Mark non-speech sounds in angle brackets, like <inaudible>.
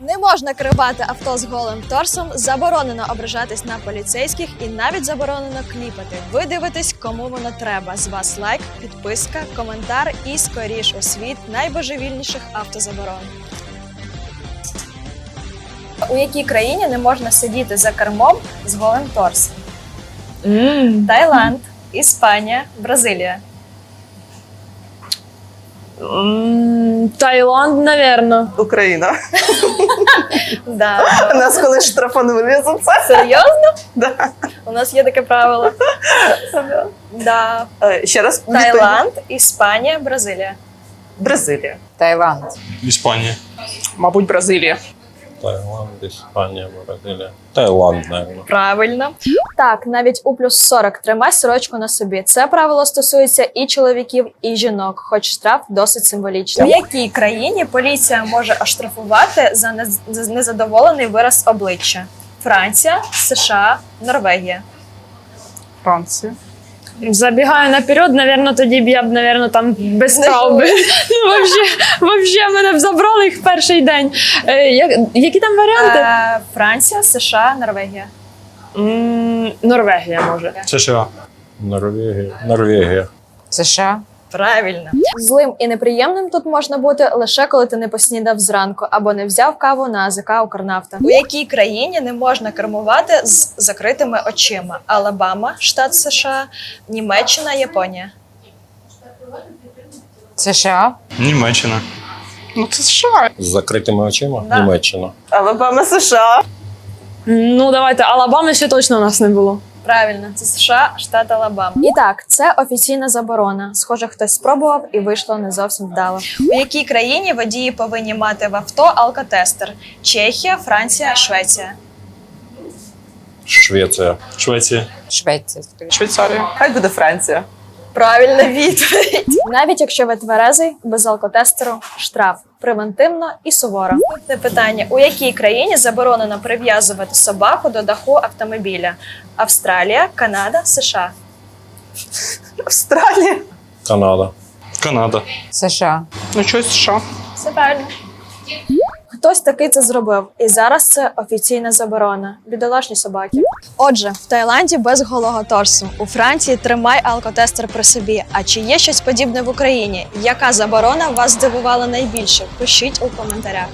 Не можна керувати авто з голим торсом, заборонено ображатись на поліцейських і навіть заборонено кліпати. Ви дивитесь, кому воно треба. З вас лайк, підписка, коментар і скоріш у світ найбожевільніших автозаборон. У якій країні не можна сидіти за кермом з голим торсом? Таїланд, Іспанія, Бразилія. М, Таїланд, напевно. Україна. <laughs> Да. Нас коли штрафанули за це. Серйозно? Да. У нас є таке правило. Да. Е, Ще раз Таїланд, Іспанія, Бразилія. Бразилія. Таїланд. Іспанія. Мабуть, Бразилія. Таїланд, Іспанія, Бразилія. Таїланд, мабуть. Правильно. Так, навіть у плюс 40 тримай сорочку на собі. Це правило стосується і чоловіків, і жінок, хоч штраф досить символічний. У якій країні поліція може оштрафувати за нез- за незадоволений вираз обличчя? Франція, США, Норвегія. Франція. Забігаю наперед, напевно, тоді б я б, напевно, там без прав би. <laughs> Вообще, вообще забрали їх в перший день. Е, як, які там варіанти? Е, Франція, США, Норвегія. М, Норвегія може. США. Норвегія. Норвегія. США. Правильно. Злим і неприємним тут можна бути лише коли ти не поснідав зранку або не взяв каву на АЗК Укрнафта. У якій країні не можна кермувати з закритими очима? Алабама, штат США, Німеччина, Японія. США. Німеччина. Ну, це США. З закритими очима. Да. Німеччина. Алабама, США. Ну, давайте, Алабами ще точно у нас не було. Правильно, це США, штат Алабама. І так, це офіційна заборона. Схоже, хтось спробував і вийшло не зовсім вдало. У якій країні водії повинні мати в авто алкотестер? Чехія, Франція, Швеція. Швеція. Швеція. Швеція. Швейцарія. Хай буде Франція. Правильна відповідь. Навіть якщо ви тверезий, без алкотестеру штраф превентивно і суворо. Наступне питання: у якій країні заборонено прив'язувати собаку до даху автомобіля? Австралія, Канада, США. Австралія. Канада. Канада. США. Ну, щось США. Все правильно. Хтось таки це зробив, і зараз це офіційна заборона. Бідолашні собаки. Отже, в Таїланді без голого торсу. У Франції тримай алкотестер при собі. А чи є щось подібне в Україні? Яка заборона вас здивувала найбільше? Пишіть у коментарях.